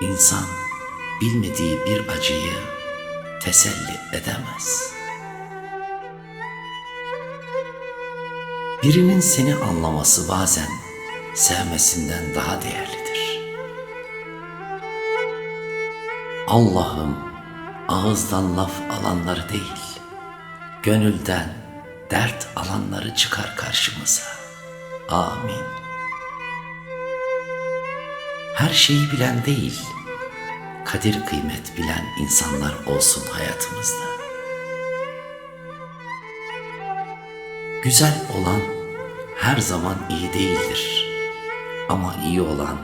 İnsan bilmediği bir acıyı teselli edemez. Birinin seni anlaması bazen sevmesinden daha değerlidir. Allah'ım ağızdan laf alanları değil, gönülden dert alanları çıkar karşımıza. Amin. Her şeyi bilen değil, kadir kıymet bilen insanlar olsun hayatımızda. Güzel olan her zaman iyi değildir. Ama iyi olan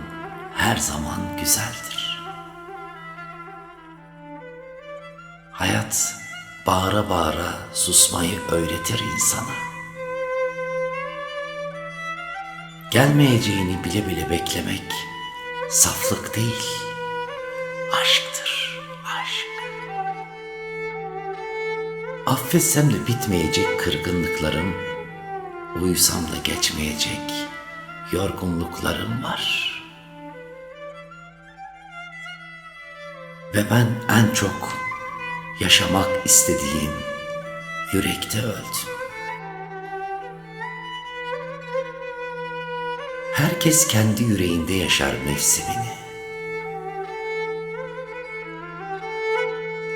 her zaman güzeldir. Hayat bağıra bağıra susmayı öğretir insana. Gelmeyeceğini bile bile beklemek saflık değil, aşktır, aşk. Affetsem de bitmeyecek kırgınlıklarım, uyusam da geçmeyecek yorgunluklarım var. Ve ben en çok yaşamak istediğim yürekte öldüm. Herkes kendi yüreğinde yaşar mevsimini.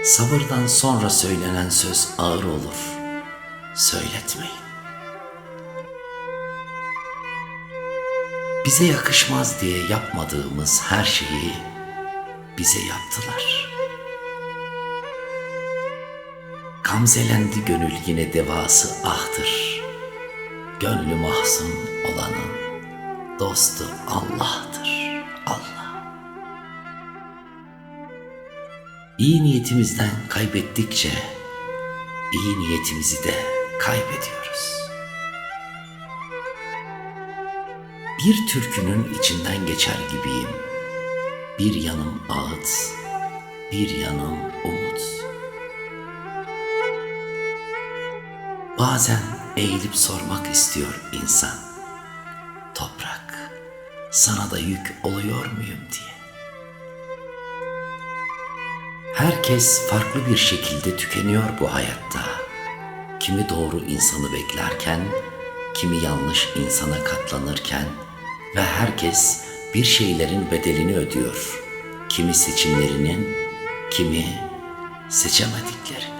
Sabırdan sonra söylenen söz ağır olur. Söyletmeyin. Bize yakışmaz diye yapmadığımız her şeyi bize yaptılar. Gamzelendi gönül yine devası ahdır. Gönlü mahzun olanın dostu Allah'tır. Allah. İyi niyetimizden kaybettikçe iyi niyetimizi de kaybediyoruz. Bir türkünün içinden geçer gibiyim. Bir yanım ağıt, bir yanım umut. Bazen eğilip sormak istiyor insan. Sana da yük oluyor muyum diye. Herkes farklı bir şekilde tükeniyor bu hayatta. Kimi doğru insanı beklerken, kimi yanlış insana katlanırken ve herkes bir şeylerin bedelini ödüyor. Kimi seçimlerinin, kimi seçemediklerinin.